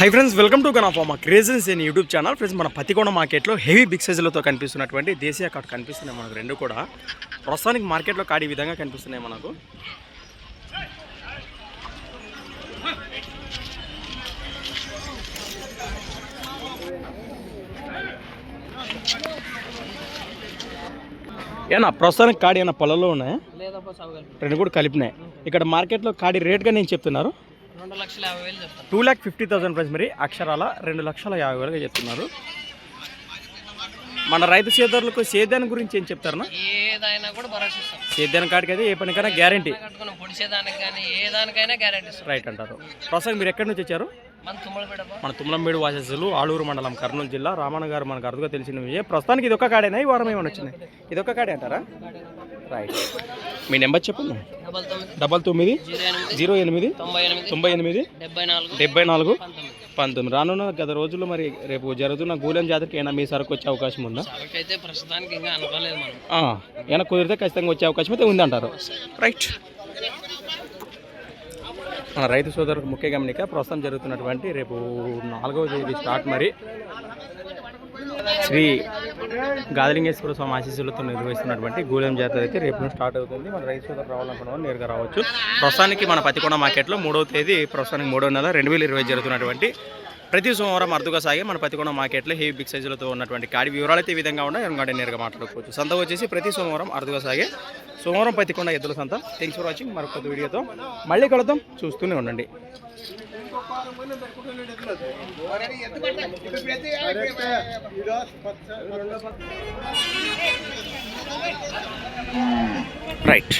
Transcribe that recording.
High friends welcome to గనాఫామా క్రేజెన్స్ in YouTube channel friends మన పతికోణ మార్కెట్లో హెవీ బిగ్ సైజులతో కనిపిస్తున్నటువంటి దేశీయ కార్డ్ కనిపిస్తున్నాయి మనకు రెండు కూడా. ప్రస్తుతానికి మార్కెట్లో కార్డ్ ఈ విధంగా కనిపిస్తున్నాయి మనకు. ఏనా ప్రస్తుతానికి కాడి ఏమైనా పొలంలో ఉన్నాయా? రెండు కూడా కలిపినాయి. ఇక్కడ మార్కెట్లో కాడి రేట్గా నేను చెప్తున్నారు. రెండు లక్షల యాభై వేలు two lakh fifty thousand price మరి అక్షరాల రెండు లక్షల యాభై వేలుగా చెప్తున్నారు. మన రైతు సోదరులకు సేద్యాన్ని గురించి ఏం చెప్తారన్నా? ఏదైనా కూడా భరోసా ఇస్తాం. సేద్యాన్ని కాడికి అయితే ఏ పనికైనా గ్యారంటీ కట్టుకుని పొడిచేదానికి కానీ ఏ దానికైనా గ్యారెంటీ ఇస్తాం. రైట్ అంటారు. ప్రస్తుతం మీరు ఎక్కడి నుంచి వచ్చారు? మన తుమ్మల పెడప మన తుమ్లంబేడు వాసస్సులు ఆలూరు మండలం కర్నూలు జిల్లా. రామన్న గారు మనకు అరుదుగా తెలిసిన విషయం ప్రస్తుతానికి ఇది ఒక కాడేనా? ఈ వారం ఏమైనా వచ్చింది? ఇది ఒక కాడే అంటారా? రైట్ మీ నెంబర్ చెప్పండి. డబల్ తొమ్మిది. డబల్ తొమ్మిది జీరో ఎనిమిది జీరో ఎనిమిది తొంభై ఎనిమిది తొంభై ఎనిమిది డెబ్బై నాలుగు డెబ్బై నాలుగు పంతొమ్మిది. పంతొమ్మిది. రానున్న గత రోజుల్లో మరి రేపు జరుగుతున్న గూలెం జాతరకి ఏమైనా మీ సరుకు వచ్చే అవకాశం ఉందా? సరుకైతే ప్రస్తుతానికి ఇంకా అనుకోలేదు మనం. ఆ, ఏమైనా కుదిరితే ఖచ్చితంగా వచ్చే అవకాశం అయితే ఉందంటారు. రైట్. మన రైతు సోదరులకు ముఖ్య గమనిక ప్రస్తుతం జరుగుతున్నటువంటి రేపు నాలుగవ తేదీ స్టార్ట్ మరి. శ్రీ గాదలింగేశ్వర స్వామి ఆశీస్సులతో నిర్వహిస్తున్నటువంటి గూలెం జాతర అయితే రేపు స్టార్ట్ అవుతుంది. మన రైతు సోదరు రావాలనుకున్న నేరుగా రావచ్చు. ప్రస్తుతానికి మన పతికొండ మార్కెట్లో మూడవ తేదీ ప్రస్తుతానికి మూడో నెల రెండు వేల ఇరవై జరుగుతున్నటువంటి ప్రతి సోమవారం అరుదుగా సాగే మన పతికొండ మార్కెట్లో హెవీ బిగ్ సైజులతో ఉన్నటువంటి కాడి వివరాలు అయితే ఈ విధంగా ఉన్నాయి. ఎందుకంటే నేరుగా మాట్లాడుకోవచ్చు. సంత వచ్చేసి ప్రతి సోమవారం అరుదుగా సాగే. సోమవారం పతికొండ ఎద్దుల సంత. థ్యాంక్స్ ఫర్ వాచింగ్ మరొక వీడియోతో మళ్ళీ కలుద్దాం. చూస్తూనే ఉండండి. రైట్